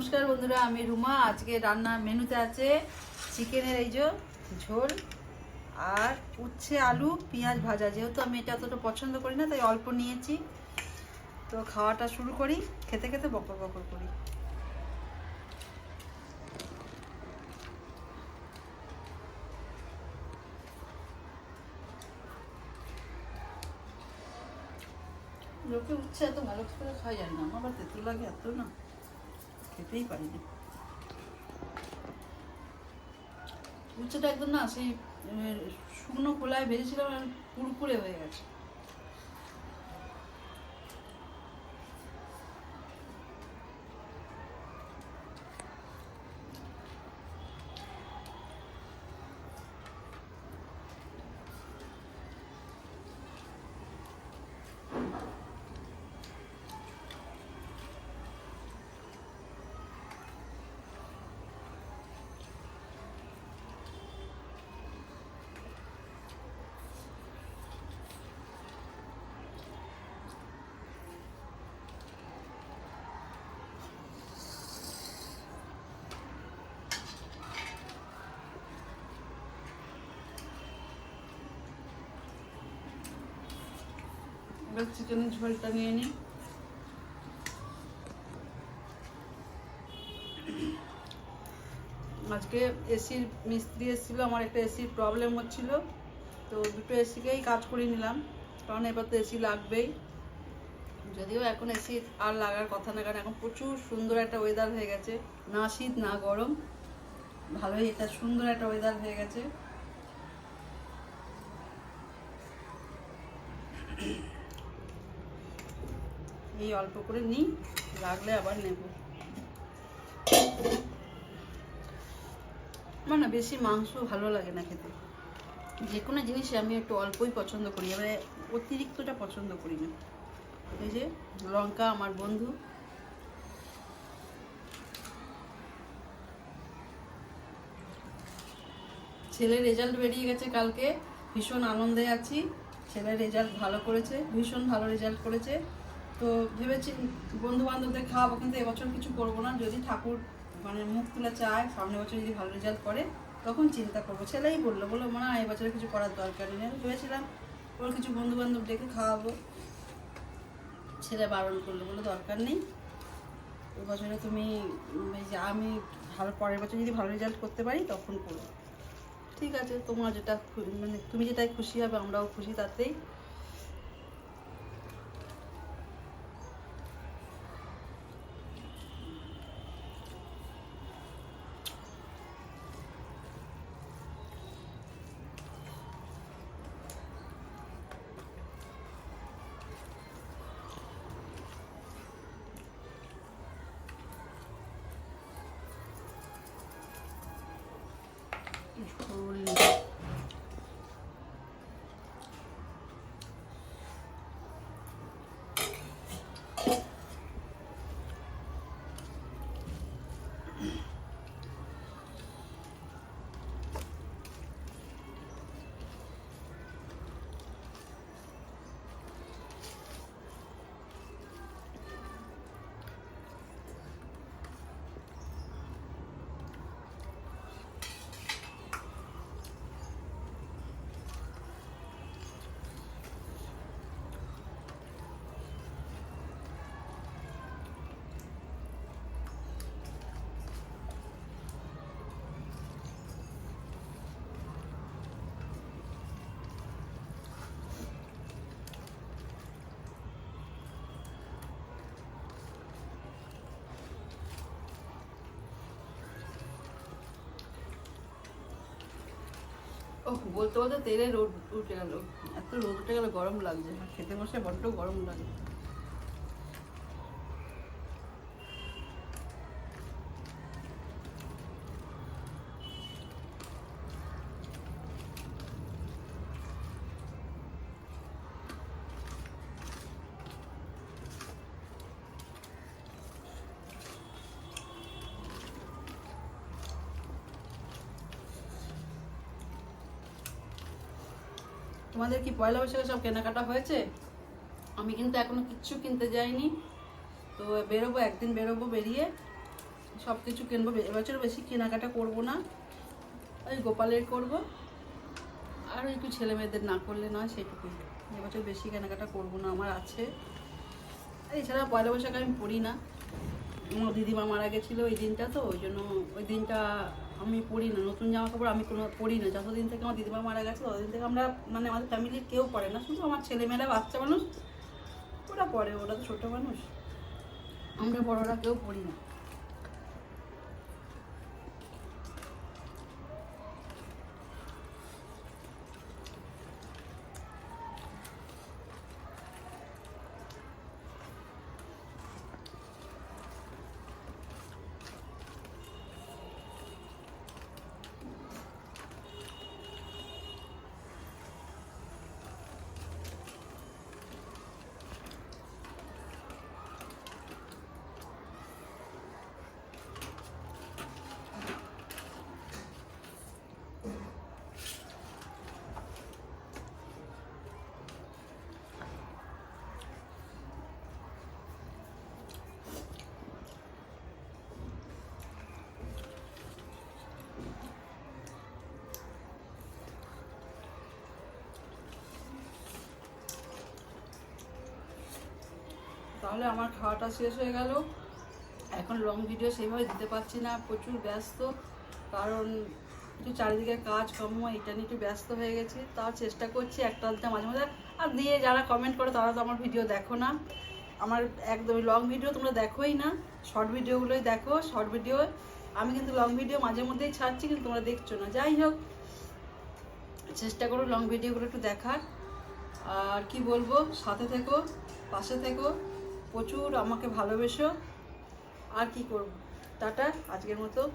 নমস্কার বন্ধুরা, আমি রুমা। আজকে রান্না মেনুতে আছে চিকেনের এই যে ঝোল আর উচ্ছে, আলু, পেঁয়াজ ভাজা। যেহেতু আমি এটা অতটা পছন্দ করি না, তাই অল্প নিয়েছি। তো খাওয়াটা শুরু করি, খেতে খেতে বকর বকর করি। লোকে উচ্ছে এত ভালো করে খাওয়া যায় না। আমার তেতো লাগে এত না। খেতেই পারিনি। উচ্ছেটা একদম না সেই শুকনো খোলায় ভেজেছিলাম আর কুড়কুড়ে হয়ে গেছে। এবার চিকেনের ঝোলটা নিয়ে নিই। আজকে এসির মিস্ত্রি এসেছিল, আমার একটা এসির প্রবলেম হচ্ছিল। তো দুটো এসিকেই কাজ করে নিলাম, কারণ এবার তো এসি লাগবেই। যদিও এখন এসি আর লাগার কথা না, কারণ এখন প্রচুর সুন্দর একটা ওয়েদার হয়ে গেছে। না শীত, না গরম। ভালোই, এটা সুন্দর একটা ওয়েদার হয়ে গেছে। এই অল্প করে নিই, লাগলে আবার নেব। আমার না, বেশি মাংস ভালো লাগে না খেতে। যে কোনো জিনিসে আমি একটু অল্পই পছন্দ করি, এবারে অতিরিক্তটা পছন্দ করি না। এই যে, লঙ্কা আমার বন্ধু। ছেলের রেজাল্ট বেরিয়ে গেছে কালকে, ভীষণ আনন্দে আছি। ছেলের রেজাল্ট ভালো করেছে, ভীষণ ভালো রেজাল্ট করেছে। তো ভেবেছি বন্ধু বান্ধবদের খাওয়াবো, কিন্তু এবছর কিছু করব না। যদি ঠাকুর মানে মুখ তুলে চায়, সামনে বছর যদি ভালো রেজাল্ট করে, তখন চিন্তা করব। ছেলেই বলল বলল মনে হয় এবছরে কিছু করার দরকার নেই। আমি ভেবেছিলাম ওর কিছু বন্ধু বান্ধব ডেকে খাওয়াবো। ছেলে বারণ করল বলে দরকার নেই। এবছরে তুমি আমি ভালো, পরের বছর যদি ভালো রেজাল্ট করতে পারি, তখন করব। ঠিক আছে, তোমার যেটা মানে তুমি যেটাই খুশি হবে, আমরাও খুশি তাতেই। ঝোল ও বলতে বলতে তেলে রোদ উঠে গেল। এত রোদ উঠে গেল, গরম লাগছে। খেতে বসে বড্ড গরম লাগে। তোমাদের কি পয়লা বৈশাখে সব কেনাকাটা হয়েছে? আমি কিন্তু এখনও কিচ্ছু কিনতে যাইনি। তো বেরোবো, একদিন বেরোবো বেরিয়ে। সব কিছু কিনবো এবছর বেশি কেনাকাটা করব না। ওই গোপালের করব। আর একটু ছেলে মেয়েদের না করলে নয়, সেটুকুই। এবছর বেশি কেনাকাটা করব না, আমার আছে। এছাড়া পয়লা বৈশাখ আমি পড়ি না। আমার দিদিমা মারা গেছিল ওই দিনটা তো, ওই জন্য ওই দিনটা আমি পড়ি না নতুন জামা কাপড় আমি কোনো পড়ি না যতদিন থেকে আমার দিদিমা মারা গেছে, ততদিন থেকে আমরা মানে আমাদের ফ্যামিলির কেউ পড়ে না। শুধু আমার ছেলেমেয়েরা, বাচ্চা মানুষ, ওরা পড়ে, ওরা তো ছোটো মানুষ। আমরা বড়োরা কেউ পড়ি না। তাহলে আমার খাওয়াটা শেষ হয়ে গেল। এখন লং ভিডিও সেইভাবে দিতে পারছি না, প্রচুর ব্যস্ত। কারণ একটু চারিদিকে কাজ কর্ম, এটা নিয়ে একটু ব্যস্ত হয়ে গেছি। তাও চেষ্টা করছি একটা আধটা মাঝে মাঝে আর দিয়ে যারা কমেন্ট করে তারা তো আমার ভিডিও দেখো না। আমার একদমই লং ভিডিও তোমরা দেখোই না। শর্ট ভিডিওগুলোই দেখো। শর্ট ভিডিও আমি কিন্তু লং ভিডিও মাঝে মধ্যেই ছাড়ছি, কিন্তু তোমরা দেখছ না। যাই হোক, চেষ্টা করো লং ভিডিওগুলো একটু দেখার। আর কি বলব, সাথে থেকো, পাশে থেকো। প্রচুর আমাকে ভালোবেসো। আর কি করব? টাটা আজকের মতো।